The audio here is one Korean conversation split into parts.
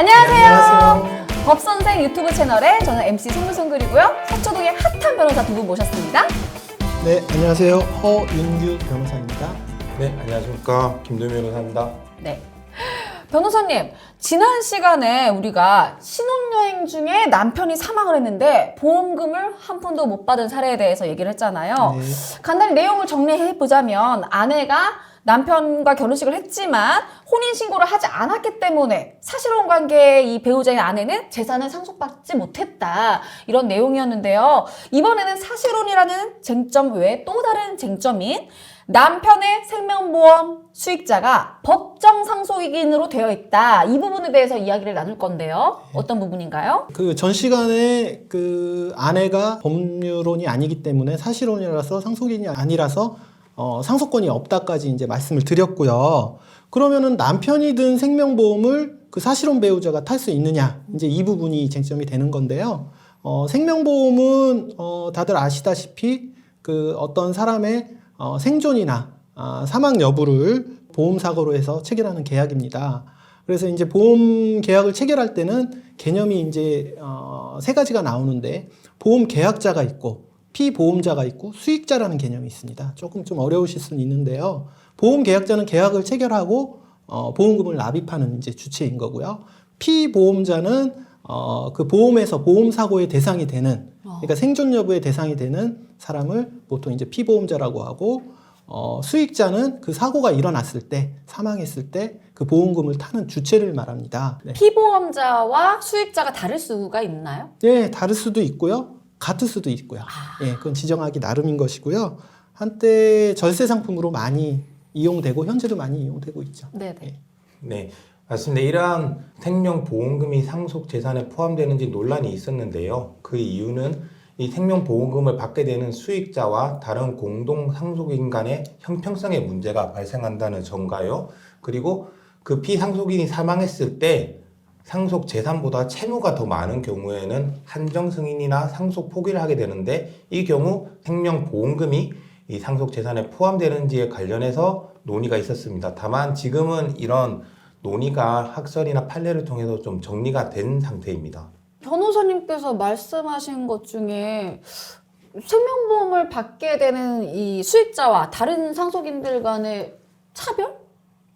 안녕하세요. 법선생 유튜브 채널에 저는 MC 송글송글이고요. 서초동의 핫한 변호사 두 분 모셨습니다. 네, 안녕하세요. 허윤규 변호사입니다. 네, 안녕하십니까. 김도현 변호사입니다. 네. 변호사님, 지난 시간에 우리가 신혼여행 중에 남편이 사망을 했는데 보험금을 한 푼도 못 받은 사례에 대해서 얘기를 했잖아요. 네. 간단히 내용을 정리해 보자면 아내가 남편과 결혼식을 했지만 혼인 신고를 하지 않았기 때문에 사실혼 관계의 이 배우자의 아내는 재산을 상속받지 못했다 이런 내용이었는데요. 이번에는 사실혼이라는 쟁점 외에 또 다른 쟁점인 남편의 생명보험 수익자가 법정 상속이긴으로 되어 있다. 이 부분에 대해서 이야기를 나눌 건데요. 어떤 부분인가요? 그 전 시간에 그 아내가 법률혼이 아니기 때문에 사실혼이라서 상속인이 아니라서 어, 상속권이 없다까지 이제 말씀을 드렸고요. 그러면은 남편이 든 생명보험을 그 사실혼 배우자가 탈 수 있느냐? 이제 이 부분이 쟁점이 되는 건데요. 어, 생명보험은 어, 다들 아시다시피 그 어떤 사람의 어, 생존이나 아, 사망 여부를 보험 사고로 해서 체결하는 계약입니다. 그래서 이제 보험 계약을 체결할 때는 개념이 이제 어, 세 가지가 나오는데 보험 계약자가 있고 피보험자가 있고 수익자라는 개념이 있습니다. 조금 좀 어려우실 수는 있는데요. 보험 계약자는 계약을 체결하고 어, 보험금을 납입하는 이제 주체인 거고요. 피보험자는 어, 그 보험에서 보험 사고의 대상이 되는 그러니까 생존 여부의 대상이 되는 사람을 보통 이제 피보험자라고 하고 어, 수익자는 그 사고가 일어났을 때 사망했을 때 그 보험금을 타는 주체를 말합니다. 네. 피보험자와 수익자가 다를 수가 있나요? 예, 다를 수도 있고요. 같을 수도 있고요. 예, 그건 지정하기 나름인 것이고요. 한때 절세 상품으로 많이 이용되고 현재도 많이 이용되고 있죠. 네네. 예. 네, 맞습니다. 이러한 생명보험금이 상속 재산에 포함되는지 논란이 있었는데요. 그 이유는 이 생명보험금을 받게 되는 수익자와 다른 공동 상속인 간의 형평성의 문제가 발생한다는 점가요. 그리고 그 피상속인이 사망했을 때 상속 재산보다 채무가 더 많은 경우에는 한정 승인이나 상속 포기를 하게 되는데 이 경우 생명보험금이 이 상속 재산에 포함되는지에 관련해서 논의가 있었습니다. 다만 지금은 이런 논의가 학설이나 판례를 통해서 좀 정리가 된 상태입니다. 변호사님께서 말씀하신 것 중에 생명보험을 받게 되는 이 수익자와 다른 상속인들 간의 차별?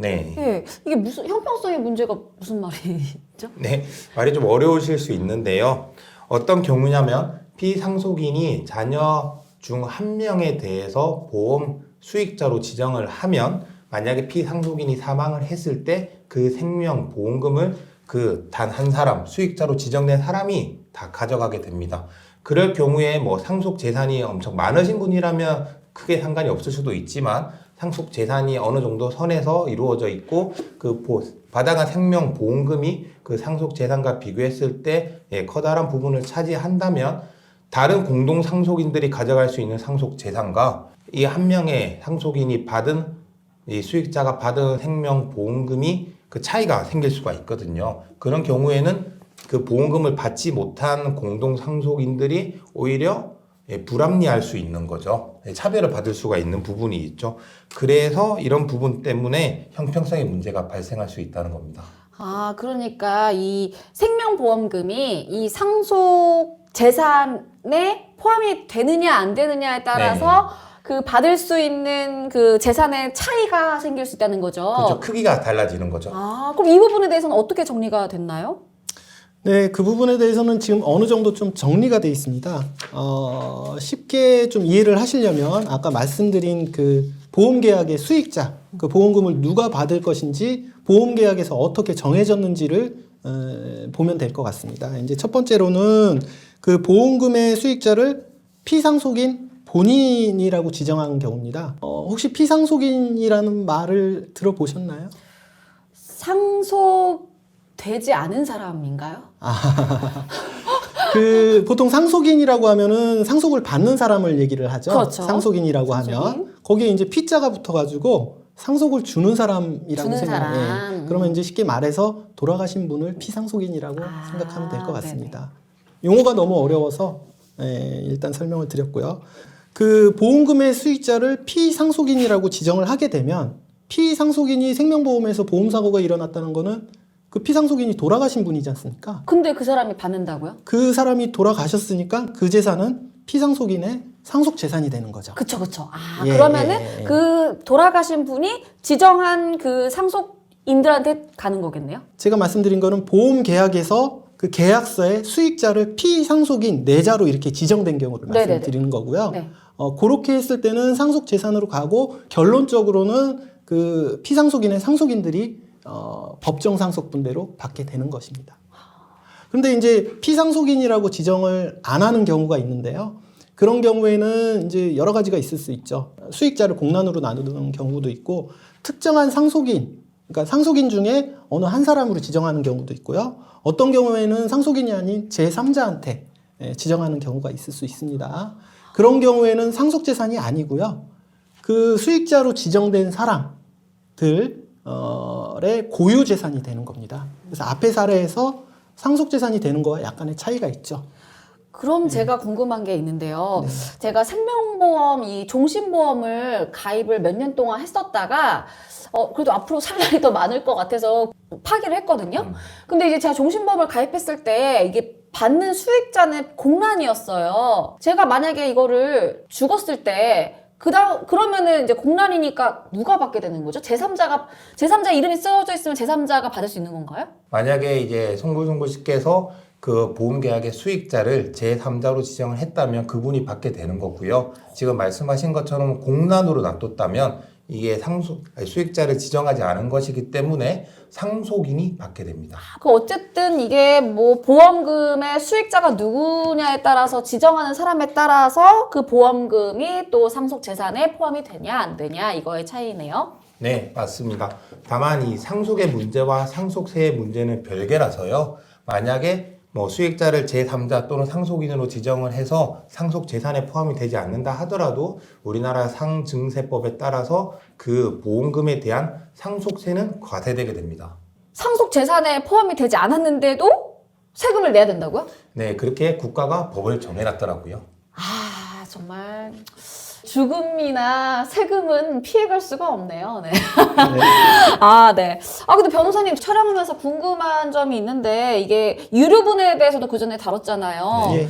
네. 예. 이게 무슨 형평성의 문제가 무슨 말이죠? 네, 말이 좀 어려우실 수 있는데요. 어떤 경우냐면 피상속인이 자녀 중 한 명에 대해서 보험 수익자로 지정을 하면 만약에 피상속인이 사망을 했을 때 그 생명 보험금을 그 단 한 사람 수익자로 지정된 사람이 다 가져가게 됩니다. 그럴 경우에 뭐 상속 재산이 엄청 많으신 분이라면 크게 상관이 없을 수도 있지만 상속 재산이 어느 정도 선에서 이루어져 있고 그 보- 받아간 생명 보험금이 그 상속 재산과 비교했을 때 예, 커다란 부분을 차지한다면 다른 공동 상속인들이 가져갈 수 있는 상속 재산과 이 한 명의 상속인이 받은 이 수익자가 받은 생명 보험금이 그 차이가 생길 수가 있거든요. 그런 경우에는 그 보험금을 받지 못한 공동 상속인들이 오히려 예, 불합리할 수 있는 거죠. 예, 차별을 받을 수가 있는 부분이 있죠. 그래서 이런 부분 때문에 형평성의 문제가 발생할 수 있다는 겁니다. 아, 그러니까 이 생명보험금이 이 상속 재산에 포함이 되느냐 안 되느냐에 따라서 그 받을 수 있는 그 재산의 차이가 생길 수 있다는 거죠. 그렇죠. 크기가 달라지는 거죠. 아, 그럼 이 부분에 대해서는 어떻게 정리가 됐나요? 네, 그 부분에 대해서는 지금 어느 정도 좀 정리가 돼 있습니다. 어, 쉽게 좀 이해를 하시려면 아까 말씀드린 그 보험 계약의 수익자, 그 보험금을 누가 받을 것인지 보험 계약에서 어떻게 정해졌는지를 어, 보면 될 것 같습니다. 이제 첫 번째로는 그 보험금의 수익자를 피상속인 본인이라고 지정한 경우입니다. 어, 혹시 피상속인이라는 말을 들어보셨나요? 상속 되지 않은 사람인가요? 그 보통 상속인이라고 하면은 상속을 받는 사람을 얘기를 하죠. 그렇죠. 상속인이라고 하면 상속인. 거기에 이제 피자가 붙어가지고 상속을 주는 사람이라고 주는 생각해요. 사람. 그러면 이제 쉽게 말해서 돌아가신 분을 피상속인이라고 아, 생각하면 될 것 같습니다. 용어가 너무 어려워서 예, 일단 설명을 드렸고요. 그 보험금의 수익자를 피상속인이라고 지정을 하게 되면 피상속인이 생명보험에서 보험사고가 일어났다는 거는 그 피상속인이 돌아가신 분이지 않습니까? 근데 그 사람이 받는다고요? 그 사람이 돌아가셨으니까 그 재산은 피상속인의 상속 재산이 되는 거죠. 그쵸, 그쵸. 아, 예, 그러면은 예, 예. 그 돌아가신 분이 지정한 그 상속인들한테 가는 거겠네요? 제가 말씀드린 거는 보험 계약에서 그 계약서에 수익자를 피상속인 내자로 이렇게 지정된 경우를 네네네. 말씀드리는 거고요. 네. 어, 그렇게 했을 때는 상속 재산으로 가고 결론적으로는 그 피상속인의 상속인들이 어, 법정 상속분대로 받게 되는 것입니다. 그런데 이제 피상속인이라고 지정을 안 하는 경우가 있는데요. 그런 경우에는 이제 여러 가지가 있을 수 있죠. 수익자를 공란으로 나누는 경우도 있고 특정한 상속인, 그러니까 상속인 중에 어느 한 사람으로 지정하는 경우도 있고요. 어떤 경우에는 상속인이 아닌 제3자한테 지정하는 경우가 있을 수 있습니다. 그런 경우에는 상속 재산이 아니고요. 그 수익자로 지정된 사람들 의 고유 재산이 되는 겁니다. 그래서 앞의 사례에서 상속 재산이 되는 거와 약간의 차이가 있죠. 그럼 네. 제가 궁금한 게 있는데요. 제가 생명보험, 이 종신보험을 가입을 몇 년 동안 했었다가, 어, 그래도 앞으로 살 날이 더 많을 것 같아서 파기를 했거든요. 음. 근데 이제 제가 종신보험을 가입했을 때 이게 받는 수익자는 공란이었어요. 제가 만약에 이거를 죽었을 때, 그다 그러면은 이제 공란이니까 누가 받게 되는 거죠? 제3자가 제3자 이름이 쓰여져 있으면 제3자가 받을 수 있는 건가요? 만약에 이제 송구송구 씨께서 그 보험 계약의 수익자를 제3자로 지정을 했다면 그분이 받게 되는 거고요. 지금 말씀하신 것처럼 공란으로 놔뒀다면 이게 상속 아니, 수익자를 지정하지 않은 것이기 때문에 상속인이 받게 됩니다. 그 어쨌든 이게 뭐 보험금의 수익자가 누구냐에 따라서 지정하는 사람에 따라서 그 보험금이 또 상속 재산에 포함이 되냐 안 되냐 이거의 차이네요. 네, 맞습니다. 다만 이 상속의 문제와 상속세의 문제는 별개라서요. 만약에 뭐 수익자를 제3자 또는 상속인으로 지정을 해서 상속 재산에 포함이 되지 않는다 하더라도 우리나라 상증세법에 따라서 그 보험금에 대한 상속세는 과세되게 됩니다. 상속 재산에 포함이 되지 않았는데도 세금을 내야 된다고요? 네, 그렇게 국가가 법을 정해놨더라고요. 아 정말 죽음이나 세금은 피해갈 수가 없네요. 네. 아, 네. 아, 근데 변호사님 촬영하면서 궁금한 점이 있는데, 이게 유류분에 대해서도 그 전에 다뤘잖아요. 예.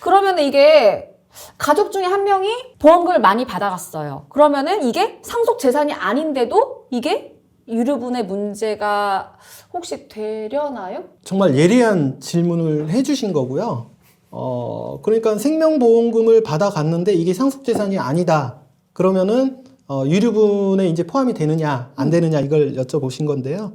그러면 이게 가족 중에 한 명이 보험금을 많이 받아갔어요. 그러면은 이게 상속 재산이 아닌데도 이게 유류분의 문제가 혹시 되려나요? 정말 예리한 질문을 해주신 거고요. 어, 그러니까 생명보험금을 받아갔는데 이게 상속재산이 아니다. 그러면은, 어, 유류분에 이제 포함이 되느냐, 안 되느냐, 이걸 여쭤보신 건데요.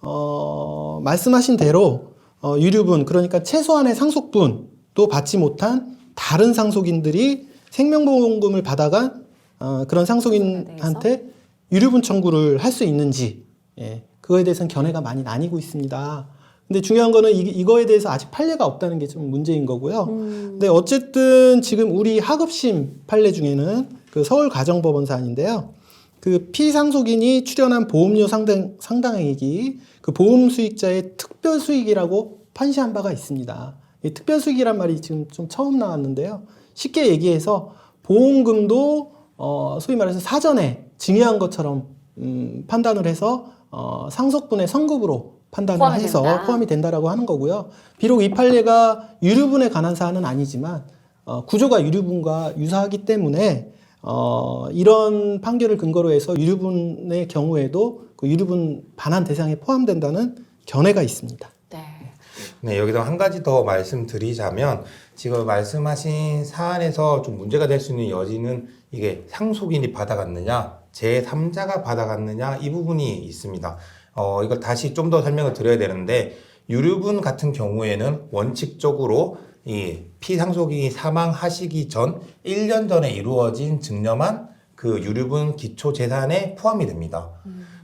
어, 말씀하신 대로, 어, 유류분, 그러니까 최소한의 상속분도 받지 못한 다른 상속인들이 생명보험금을 받아간, 어, 그런 상속인한테 유류분 청구를 할 수 있는지, 예, 그거에 대해서는 견해가 많이 나뉘고 있습니다. 근데 중요한 거는 이, 이거에 대해서 아직 판례가 없다는 게 좀 문제인 거고요. 근데 어쨌든 지금 우리 하급심 판례 중에는 그 서울 가정법원 사안인데요. 그 피상속인이 출연한 보험료 상당, 상당액이 그 보험 수익자의 특별 수익이라고 판시한 바가 있습니다. 이 특별 수익이란 말이 지금 좀 처음 나왔는데요. 쉽게 얘기해서 보험금도 어, 소위 말해서 사전에 증여한 것처럼 음, 판단을 해서 어, 상속분의 성급으로 판단을 해서 된다. 포함이 된다라고 하는 거고요. 비록 이 판례가 유류분에 관한 사안은 아니지만 어, 구조가 유류분과 유사하기 때문에 어, 이런 판결을 근거로 해서 유류분의 경우에도 그 유류분 반환 대상에 포함된다는 견해가 있습니다. 네. 네, 여기서 한 가지 더 말씀드리자면 지금 말씀하신 사안에서 좀 문제가 될 수 있는 여지는 이게 상속인이 받아갔느냐, 제3자가 받아갔느냐 이 부분이 있습니다. 어, 이걸 다시 좀 더 설명을 드려야 되는데 유류분 같은 경우에는 원칙적으로 이 피상속인이 사망하시기 전 1년 전에 이루어진 증여만 그 유류분 기초 재산에 포함이 됩니다.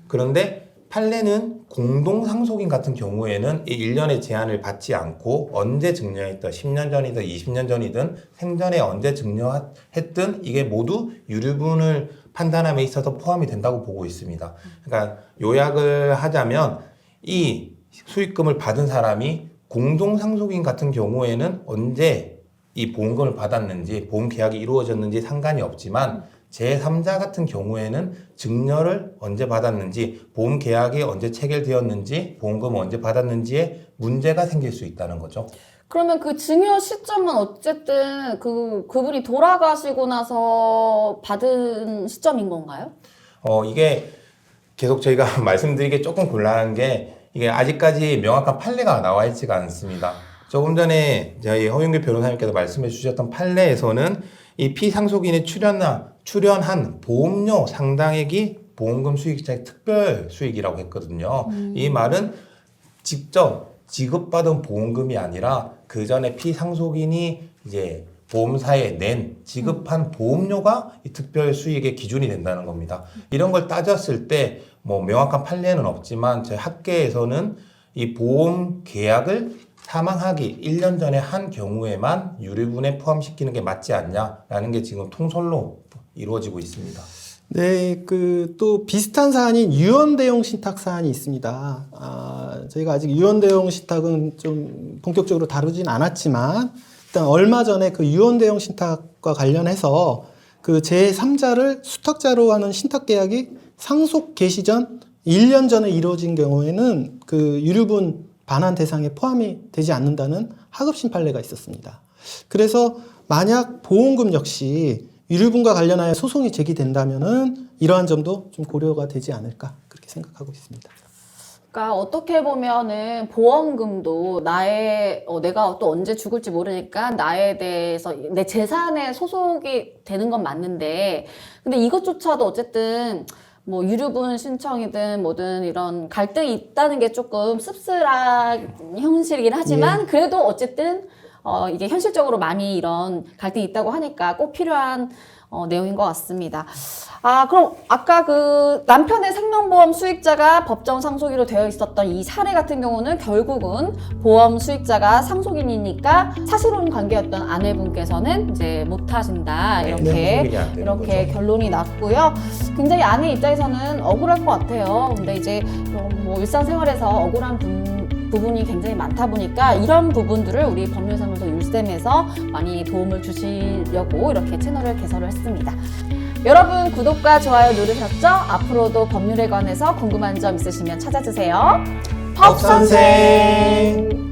그런데 판례는 공동 상속인 같은 경우에는 이 1년의 제한을 받지 않고 언제 증여했던 10년 전이든 20년 전이든 생전에 언제 증여했든 이게 모두 유류분을 판단함에 있어서 포함이 된다고 보고 있습니다. 그러니까 요약을 하자면 이 수익금을 받은 사람이 공동 상속인 같은 경우에는 언제 이 보험금을 받았는지 보험 계약이 이루어졌는지 상관이 없지만 제3자 같은 경우에는 증여를 언제 받았는지, 보험 계약이 언제 체결되었는지, 보험금을 언제 받았는지에 문제가 생길 수 있다는 거죠. 그러면 그 증여 시점은 어쨌든 그 그분이 돌아가시고 나서 받은 시점인 건가요? 어, 이게 계속 저희가 말씀드리기 조금 곤란한 게 이게 아직까지 명확한 판례가 나와 있지가 않습니다. 조금 전에 저희 허윤규 변호사님께서 말씀해 주셨던 판례에서는 이 피상속인이 출연한, 출연한 보험료 상당액이 보험금 수익자의 특별 수익이라고 했거든요. 이 말은 직접 지급받은 보험금이 아니라 그 전에 피상속인이 이제 보험사에 낸 지급한 보험료가 이 특별 수익의 기준이 된다는 겁니다. 이런 걸 따졌을 때 뭐 명확한 판례는 없지만 저희 학계에서는 이 보험 계약을 사망하기 1년 전에 한 경우에만 유류분에 포함시키는 게 맞지 않냐라는 게 지금 통설로 이루어지고 있습니다. 네, 그 또 비슷한 사안인 유언 대용 신탁 사안이 있습니다. 아, 저희가 아직 유언 대용 신탁은 좀 본격적으로 다루진 않았지만 일단 얼마 전에 그 유언 대용 신탁과 관련해서 그 제3자를 수탁자로 하는 신탁 계약이 상속 개시 전 1년 전에 이루어진 경우에는 그 유류분 반환 대상에 포함이 되지 않는다는 하급 심 판례가 있었습니다. 그래서 만약 보험금 역시 유류분과 관련하여 소송이 제기된다면은 이러한 점도 좀 고려가 되지 않을까 그렇게 생각하고 있습니다. 그러니까 어떻게 보면은 보험금도 나의 어, 내가 또 언제 죽을지 모르니까 나에 대해서 내 재산에 소속이 되는 건 맞는데 근데 이것조차도 어쨌든 뭐 유류분 신청이든 뭐든 이런 갈등이 있다는 게 조금 씁쓸한 현실이긴 하지만 그래도 어쨌든 어, 이게 현실적으로 많이 이런 갈등이 있다고 하니까 꼭 필요한 어, 내용인 것 같습니다. 아, 그럼 아까 그 남편의 생명보험 수익자가 법정 상속인으로 되어 있었던 이 사례 같은 경우는 결국은 보험 수익자가 상속인이니까 사실혼 관계였던 아내분께서는 이제 못 하신다. 네, 이렇게 되는 이렇게 거죠. 결론이 났고요. 굉장히 아내 입장에서는 억울할 것 같아요. 근데 이제 뭐 일상생활에서 억울한 분 부분이 굉장히 많다 보니까 이런 부분들을 우리 법률사무소 율쌤에서 많이 도움을 주시려고 이렇게 채널을 개설을 했습니다. 여러분 구독과 좋아요 누르셨죠? 앞으로도 법률에 관해서 궁금한 점 있으시면 찾아주세요. 법 선생.